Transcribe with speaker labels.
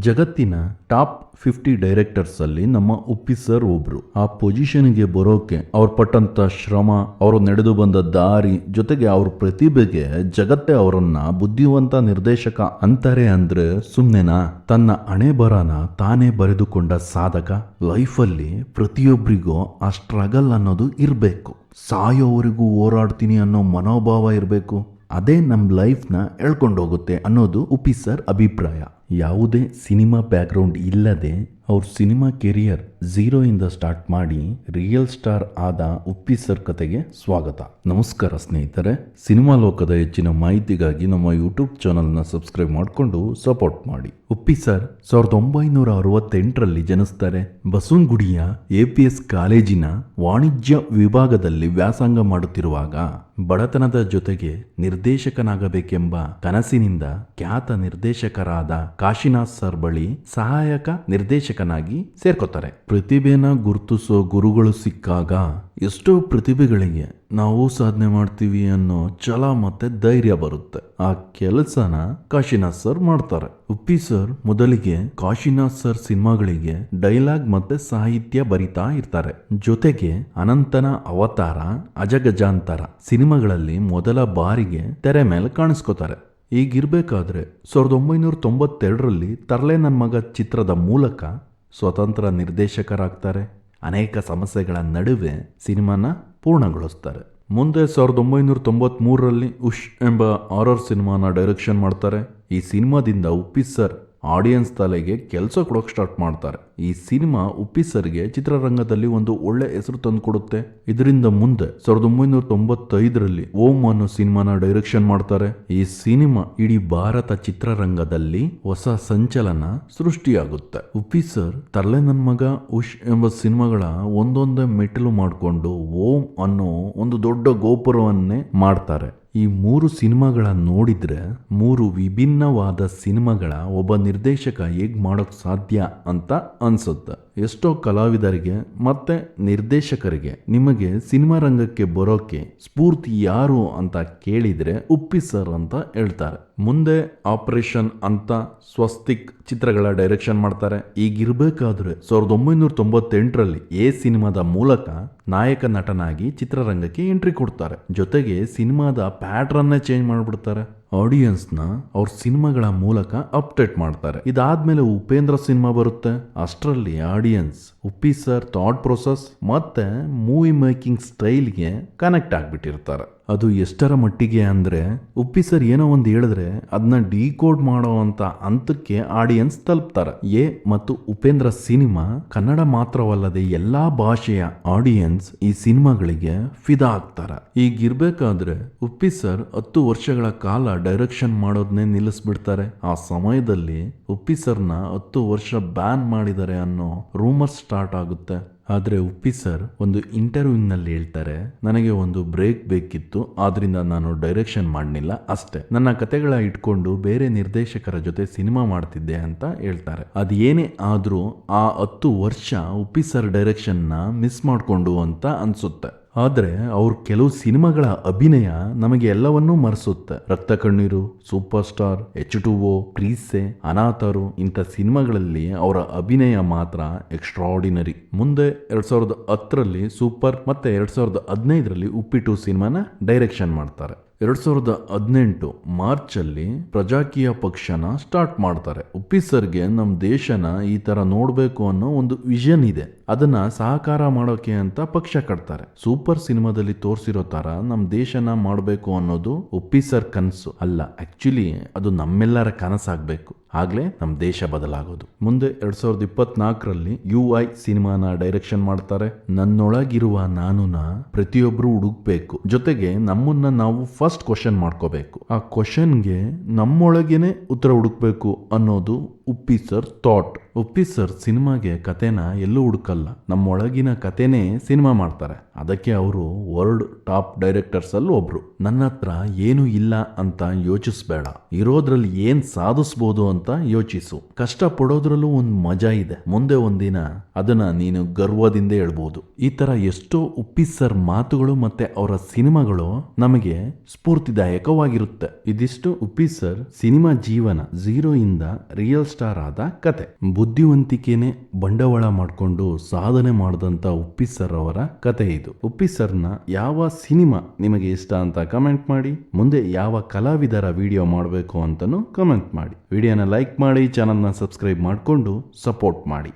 Speaker 1: ಜಗತ್ತಿನ top fifty directors ಅಲ್ಲಿ ನಮ್ಮ ಉಪ್ಪಿ ಸರ್ ಒಬ್ರು. ಆ ಪೊಸಿಷನ್ಗೆ ಬರೋಕೆ ಅವ್ರು ಪಟ್ಟಂತ ಶ್ರಮ, ಅವರು ನಡೆದು ಬಂದ ದಾರಿ ಜೊತೆಗೆ ಅವ್ರ ಪ್ರತಿಭೆಗೆ ಜಗತ್ತೇ ಅವರನ್ನ ಬುದ್ಧಿವಂತ ನಿರ್ದೇಶಕ ಅಂತಾರೆ ಅಂದ್ರೆ ಸುಮ್ನೆನಾ? ತನ್ನ ಹಣೆ ಬರನ ತಾನೇ ಬರೆದುಕೊಂಡ ಸಾಧಕ ಲೈಫಲ್ಲಿ ಪ್ರತಿಯೊಬ್ಬರಿಗೂ ಆ ಸ್ಟ್ರಗಲ್ ಅನ್ನೋದು ಇರಬೇಕು. ಸಾಯೋವರೆಗೂ ಹೋರಾಡ್ತೀನಿ ಅನ್ನೋ ಮನೋಭಾವ ಇರಬೇಕು. ಅದೇ ನಮ್ಮ ಲೈಫ್ನ ಎಳ್ಕೊಂಡೋಗುತ್ತೆ ಅನ್ನೋದು ಉಪಿ ಸರ್ ಅಭಿಪ್ರಾಯ. ಯಾವುದೇ ಸಿನಿಮಾ ಬ್ಯಾಕ್ಗ್ರೌಂಡ್ ಇಲ್ಲದೆ ಅವ್ರ ಸಿನಿಮಾ ಕೆರಿಯರ್ ಝೀರೋಯಿಂದ ಸ್ಟಾರ್ಟ್ ಮಾಡಿ ರಿಯಲ್ ಸ್ಟಾರ್ ಆದ ಉಪ್ಪಿ ಸರ್ ಕತೆಗೆ ಸ್ವಾಗತ. ನಮಸ್ಕಾರ ಸ್ನೇಹಿತರೆ. ಸಿನಿಮಾ ಲೋಕದ ಹೆಚ್ಚಿನ ಮಾಹಿತಿಗಾಗಿ ನಮ್ಮ ಯೂಟ್ಯೂಬ್ ಚಾನಲ್ನ ಸಬ್ಸ್ಕ್ರೈಬ್ ಮಾಡಿಕೊಂಡು ಸಪೋರ್ಟ್ ಮಾಡಿ. ಉಪ್ಪಿ ಸರ್, ಸಾವಿರದ ಒಂಬೈನೂರ ಅರವತ್ತೆಂಟರಲ್ಲಿ ಜನಿಸ್ತಾರೆ. ಬಸವನಗುಡಿಯ ಎ ಪಿ ಎಸ್ ಕಾಲೇಜಿನ ವಾಣಿಜ್ಯ ವಿಭಾಗದಲ್ಲಿ ವ್ಯಾಸಂಗ ಮಾಡುತ್ತಿರುವಾಗ ಬಡತನದ ಜೊತೆಗೆ ನಿರ್ದೇಶಕನಾಗಬೇಕೆಂಬ ಕನಸಿನಿಂದ ಖ್ಯಾತ ನಿರ್ದೇಶಕರಾದ ಕಾಶಿನಾಥ್ ಸರ್ ಬಳಿ ಸಹಾಯಕ ನಿರ್ದೇಶಕನಾಗಿ ಸೇರ್ಕೋತಾರೆ. ಪ್ರತಿಭೆನ ಗುರುತಿಸೋ ಗುರುಗಳು ಸಿಕ್ಕಾಗ ಎಷ್ಟೋ ಪ್ರತಿಭೆಗಳಿಗೆ ನಾವು ಸಾಧನೆ ಮಾಡ್ತೀವಿ ಅನ್ನೋ ಛಲ ಮತ್ತೆ ಧೈರ್ಯ ಬರುತ್ತೆ. ಆ ಕೆಲಸನ ಕಾಶಿನಾಥ್ ಸರ್ ಮಾಡ್ತಾರೆ. ಉಪ್ಪಿ ಸರ್ ಮೊದಲಿಗೆ ಕಾಶಿನಾಥ್ ಸರ್ ಸಿನಿಮಾಗಳಿಗೆ ಡೈಲಾಗ್ ಮತ್ತೆ ಸಾಹಿತ್ಯ ಬರಿತಾ ಇರ್ತಾರೆ. ಜೊತೆಗೆ ಅನಂತನ ಅವತಾರ, ಅಜಗಜಾಂತರ ಸಿನಿಮಾಗಳಲ್ಲಿ ಮೊದಲ ಬಾರಿಗೆ ತೆರೆ ಮೇಲೆ ಕಾಣಿಸ್ಕೋತಾರೆ. ಈಗಿರ್ಬೇಕಾದ್ರೆ ಸಾವಿರದ ಒಂಬೈನೂರ ತೊಂಬತ್ತೆರಡರಲ್ಲಿ ತರಲೆ ನನ್ನ ಮಗ ಚಿತ್ರದ ಮೂಲಕ ಸ್ವತಂತ್ರ ನಿರ್ದೇಶಕರಾಗ್ತಾರೆ. ಅನೇಕ ಸಮಸ್ಯೆಗಳ ನಡುವೆ ಸಿನಿಮಾನ ಪೂರ್ಣಗೊಳಿಸ್ತಾರೆ. ಮುಂದೆ ಸಾವಿರದ ಒಂಬೈನೂರ ತೊಂಬತ್ಮೂರರಲ್ಲಿ ಉಶ್ ಎಂಬ ಹಾರರ್ ಸಿನಿಮಾನ ಡೈರೆಕ್ಷನ್ ಮಾಡ್ತಾರೆ. ಈ ಸಿನಿಮಾದಿಂದ ಉಪ್ಪಿ ಸರ್ ಆಡಿಯನ್ಸ್ ತಲೆಗೆ ಕೆಲಸ ಕೊಡೋಕೆ ಸ್ಟಾರ್ಟ್ ಮಾಡ್ತಾರೆ. ಈ ಸಿನಿಮಾ ಉಪ್ಪಿಸರ್ಗೆ ಚಿತ್ರರಂಗದಲ್ಲಿ ಒಂದು ಒಳ್ಳೆ ಹೆಸರು ತಂದುಕೊಡುತ್ತೆ. ಇದರಿಂದ ಮುಂದೆ ಸಾವಿರದ ಒಂಬೈನೂರ ತೊಂಬತ್ತೈದರಲ್ಲಿ ಓಂ ಅನ್ನೋ ಸಿನಿಮಾನ ಡೈರೆಕ್ಷನ್ ಮಾಡ್ತಾರೆ. ಈ ಸಿನಿಮಾ ಇಡೀ ಭಾರತ ಚಿತ್ರರಂಗದಲ್ಲಿ ಹೊಸ ಸಂಚಲನ ಸೃಷ್ಟಿಯಾಗುತ್ತೆ. ಉಪ್ಪಿಸರ್ ತರಲೆ ನನ್ನ ಮಗ ಉಶ್ ಎಂಬ ಸಿನಿಮಾಗಳ ಒಂದೊಂದೇ ಮೆಟ್ಟಿಲು ಮಾಡಿಕೊಂಡು ಓಂ ಅನ್ನೋ ಒಂದು ದೊಡ್ಡ ಗೋಪುರವನ್ನೇ ಮಾಡ್ತಾರೆ. ಈ ಮೂರು ಸಿನಿಮಾಗಳ ನೋಡಿದ್ರೆ ಮೂರು ವಿಭಿನ್ನವಾದ ಸಿನಿಮಾಗಳ ಒಬ್ಬ ನಿರ್ದೇಶಕ ಹೇಗೆ ಮಾಡೋಕ್ಕೆ ಸಾಧ್ಯ ಅಂತ ಅನ್ಸುತ್ತೆ. ಎಷ್ಟೋ ಕಲಾವಿದರಿಗೆ ಮತ್ತೆ ನಿರ್ದೇಶಕರಿಗೆ ನಿಮಗೆ ಸಿನಿಮಾ ರಂಗಕ್ಕೆ ಬರೋಕೆ ಸ್ಫೂರ್ತಿ ಯಾರು ಅಂತ ಕೇಳಿದರೆ ಉಪ್ಪಿ ಸರ್ ಅಂತ ಹೇಳ್ತಾರೆ. ಮುಂದೆ ಆಪರೇಷನ್ ಅಂತ ಸ್ವಸ್ತಿಕ್ ಚಿತ್ರಗಳ ಡೈರೆಕ್ಷನ್ ಮಾಡ್ತಾರೆ. ಈಗಿರ್ಬೇಕಾದ್ರೆ ಸಾವಿರದ ಒಂಬೈನೂರ ತೊಂಬತ್ತೆಂಟರಲ್ಲಿ ಎ ಸಿನಿಮಾದ ಮೂಲಕ ನಾಯಕ ನಟನಾಗಿ ಚಿತ್ರರಂಗಕ್ಕೆ ಎಂಟ್ರಿ ಕೊಡ್ತಾರೆ. ಜೊತೆಗೆ ಸಿನಿಮಾದ ಪ್ಯಾಟ್ರನ್ನೇ ಚೇಂಜ್ ಮಾಡಿಬಿಡ್ತಾರೆ. ಆಡಿಯನ್ಸ್ನ ಅವ್ರ ಸಿನಿಮಾಗಳ ಮೂಲಕ ಅಪ್ಡೇಟ್ ಮಾಡ್ತಾರೆ. ಇದಾದ್ಮೇಲೆ ಉಪೇಂದ್ರ ಸಿನಿಮಾ ಬರುತ್ತೆ. ಅಷ್ಟರಲ್ಲಿ audience, Uppi sir, thought process ಮತ್ತೆ ಮೂವಿ ಮೇಕಿಂಗ್ ಸ್ಟೈಲ್ಗೆ ಕನೆಕ್ಟ್ ಆಗ್ಬಿಟ್ಟಿರ್ತಾರೆ. ಅದು ಎಷ್ಟರ ಮಟ್ಟಿಗೆ ಅಂದರೆ, ಉಪ್ಪಿ ಸರ್ ಏನೋ ಒಂದು ಹೇಳಿದ್ರೆ ಅದನ್ನ ಡಿಕೋಡ್ ಮಾಡೋ ಅಂತ ಹಂತಕ್ಕೆ ಆಡಿಯನ್ಸ್ ತಲುಪ್ತಾರೆ. ಎ ಮತ್ತು ಉಪೇಂದ್ರ ಸಿನಿಮಾ ಕನ್ನಡ ಮಾತ್ರವಲ್ಲದೆ ಎಲ್ಲಾ ಭಾಷೆಯ ಆಡಿಯನ್ಸ್ ಈ ಸಿನಿಮಾಗಳಿಗೆ ಫಿದಾ ಆಗ್ತಾರೆ. ಈಗಿರ್ಬೇಕಾದ್ರೆ ಉಪ್ಪಿ ಸರ್ ಹತ್ತು ವರ್ಷಗಳ ಕಾಲ ಡೈರೆಕ್ಷನ್ ಮಾಡೋದನ್ನೇ ನಿಲ್ಲಿಸ್ಬಿಡ್ತಾರೆ. ಆ ಸಮಯದಲ್ಲಿ ಉಪ್ಪಿ ಸರ್ನ ಹತ್ತು ವರ್ಷ ಬ್ಯಾನ್ ಮಾಡಿದ್ದಾರೆ ಅನ್ನೋ ರೂಮರ್ ಸ್ಟಾರ್ಟ್ ಆಗುತ್ತೆ. ಆದರೆ ಉಪ್ಪಿ ಸರ್ ಒಂದು ಇಂಟರ್ವ್ಯೂನಲ್ಲಿ ಹೇಳ್ತಾರೆ, ನನಗೆ ಒಂದು ಬ್ರೇಕ್ ಬೇಕಿತ್ತು, ಆದ್ರಿಂದ ನಾನು ಡೈರೆಕ್ಷನ್ ಮಾಡಲಿಲ್ಲ ಅಷ್ಟೇ. ನನ್ನ ಕತೆಗಳ ಇಟ್ಕೊಂಡು ಬೇರೆ ನಿರ್ದೇಶಕರ ಜೊತೆ ಸಿನಿಮಾ ಮಾಡ್ತಿದ್ದೆ ಅಂತ ಹೇಳ್ತಾರೆ. ಅದೇನೇ ಆದರೂ ಆ ಹತ್ತು ವರ್ಷ ಉಪ್ಪಿ ಸರ್ ಡೈರೆಕ್ಷನ್ನ ಮಿಸ್ ಮಾಡಿಕೊಂಡು ಅಂತ ಅನ್ಸುತ್ತೆ. ಆದರೆ ಅವ್ರ ಕೆಲವು ಸಿನಿಮಾಗಳ ಅಭಿನಯ ನಮಗೆ ಎಲ್ಲವನ್ನೂ ಮರೆಸುತ್ತೆ. ರಕ್ತ ಕಣ್ಣೀರು, super star, H two O ಪ್ರೀಸೆ ಅನಾಥರು ಇಂಥ ಸಿನಿಮಾಗಳಲ್ಲಿ ಅವರ ಅಭಿನಯ ಮಾತ್ರ ಎಕ್ಸ್ಟ್ರಾಡಿನರಿ ಮುಂದೆ ಎರಡ್ ಸಾವಿರದ ಹತ್ತರಲ್ಲಿ ಸೂಪರ್ ಮತ್ತೆ ಎರಡ್ ಸಾವಿರದ ಹದಿನೈದರಲ್ಲಿ ಉಪ್ಪಿಟ್ಟು ಸಿನಿಮಾನ ಡೈರೆಕ್ಷನ್ ಮಾಡ್ತಾರೆ. ಎರಡ್ ಸಾವಿರದ ಹದಿನೆಂಟು ಮಾರ್ಚ್ ಅಲ್ಲಿ ಪ್ರಜಾಕೀಯ ಪಕ್ಷನ ಸ್ಟಾರ್ಟ್ ಮಾಡ್ತಾರೆ. ಉಪ್ಪಿ ಸರ್ಗೆ ನಮ್ಮ ದೇಶನ ಈ ತರ ನೋಡಬೇಕು ಅನ್ನೋ ಒಂದು ವಿಷನ್ ಇದೆ. ಅದನ್ನ ಸಹಕಾರ ಮಾಡೋಕೆ ಅಂತ ಪಕ್ಷ ಕಟ್ತಾರೆ. ಸೂಪರ್ ಸಿನಿಮಾದಲ್ಲಿ ತೋರಿಸಿರೋ ತರ ನಮ್ಮ ದೇಶನ ಮಾಡಬೇಕು ಅನ್ನೋದು ಉಪ್ಪಿ ಸರ್ ಕನಸು ಅಲ್ಲ. ಆಕ್ಚುಲಿ ಅದು ನಮ್ಮೆಲ್ಲರ ಕನಸಾಗಬೇಕು. ಆಗ್ಲೇ ನಮ್ಮ ದೇಶ ಬದಲಾಗೋದು. ಮುಂದೆ ಎರಡ್ ಸಾವಿರದ ಇಪ್ಪತ್ನಾಲ್ಕರಲ್ಲಿ ಯು ಐ ಸಿನಿಮಾನ ಡೈರೆಕ್ಷನ್ ಮಾಡ್ತಾರೆ. ನನ್ನೊಳಗಿರುವ ನಾನುನ ಪ್ರತಿಯೊಬ್ರು ಹುಡುಕ್ಬೇಕು. ಜೊತೆಗೆ ನಮ್ಮನ್ನ ನಾವು ಫಸ್ಟ್ ಕ್ವಶನ್ ಮಾಡ್ಕೋಬೇಕು. ಆ ಕ್ವಶನ್ಗೆ ನಮ್ಮೊಳಗೇನೆ ಉತ್ತರ ಹುಡುಕ್ಬೇಕು ಅನ್ನೋದು Uppi sir thought Uppi sir ಸಿನಿಮಾಗೆ ಕತೆನ ಎಲ್ಲೂ ಹುಡುಕಲ್ಲ. ನಮ್ಮೊಳಗಿನ ಕತೆನೇ ಸಿನಿಮಾ ಮಾಡ್ತಾರೆ. ಅದಕ್ಕೆ ಅವರು ವರ್ಲ್ಡ್ ಟಾಪ್ ಡೈರೆಕ್ಟರ್ಸ್ ಅಲ್ಲಿ ಒಬ್ರು. ನನ್ನ ಹತ್ರ ಏನು ಇಲ್ಲ ಅಂತ ಯೋಚಿಸ್ಬೇಡ. ಇರೋದ್ರಲ್ಲಿ ಏನ್ ಸಾಧಿಸ್ಬೋದು ಅಂತ ಯೋಚಿಸು. ಕಷ್ಟ ಪಡೋದ್ರಲ್ಲೂ ಒಂದು ಮಜಾ ಇದೆ. ಮುಂದೆ ಒಂದಿನ ಅದನ್ನ ನೀನು ಗರ್ವದಿಂದ ಹೇಳ್ಬೋದು. ಈ ತರ ಎಷ್ಟೋ ಉಪ್ಪಿ ಸರ್ ಮಾತುಗಳು ಮತ್ತೆ ಅವರ ಸಿನಿಮಾಗಳು ನಮಗೆ ಸ್ಫೂರ್ತಿದಾಯಕವಾಗಿರುತ್ತೆ. ಇದಿಷ್ಟು ಉಪ್ಪಿ ಸರ್ ಸಿನಿಮಾ ಜೀವನ ಝೀರೋ ಇಂದ ರಿಯಲ್ ಸ್ಟಾರ್ ಆದ ಕತೆ. ಬುದ್ಧಿವಂತಿಕೆನೆ ಬಂಡವಾಳ ಮಾಡಿಕೊಂಡು ಸಾಧನೆ ಮಾಡಿದಂತ ಉಪ್ಪಿ ಸರ್ ಅವರ ಕತೆ ಇದು. ಉಪ್ಪಿ ಸರ್ನ ಯಾವ ಸಿನಿಮಾ ನಿಮಗೆ ಇಷ್ಟ ಅಂತ ಕಮೆಂಟ್ ಮಾಡಿ, ಮುಂದೆ ಯಾವ ಕಲಾವಿದರ ವಿಡಿಯೋ ಮಾಡಬೇಕು ಅಂತಲೂ ಕಮೆಂಟ್ ಮಾಡಿ. ವಿಡಿಯೋನ ಲೈಕ್ ಮಾಡಿ, ಚಾನಲ್ನ ಸಬ್ಸ್ಕ್ರೈಬ್ ಮಾಡಿಕೊಂಡು ಸಪೋರ್ಟ್ ಮಾಡಿ.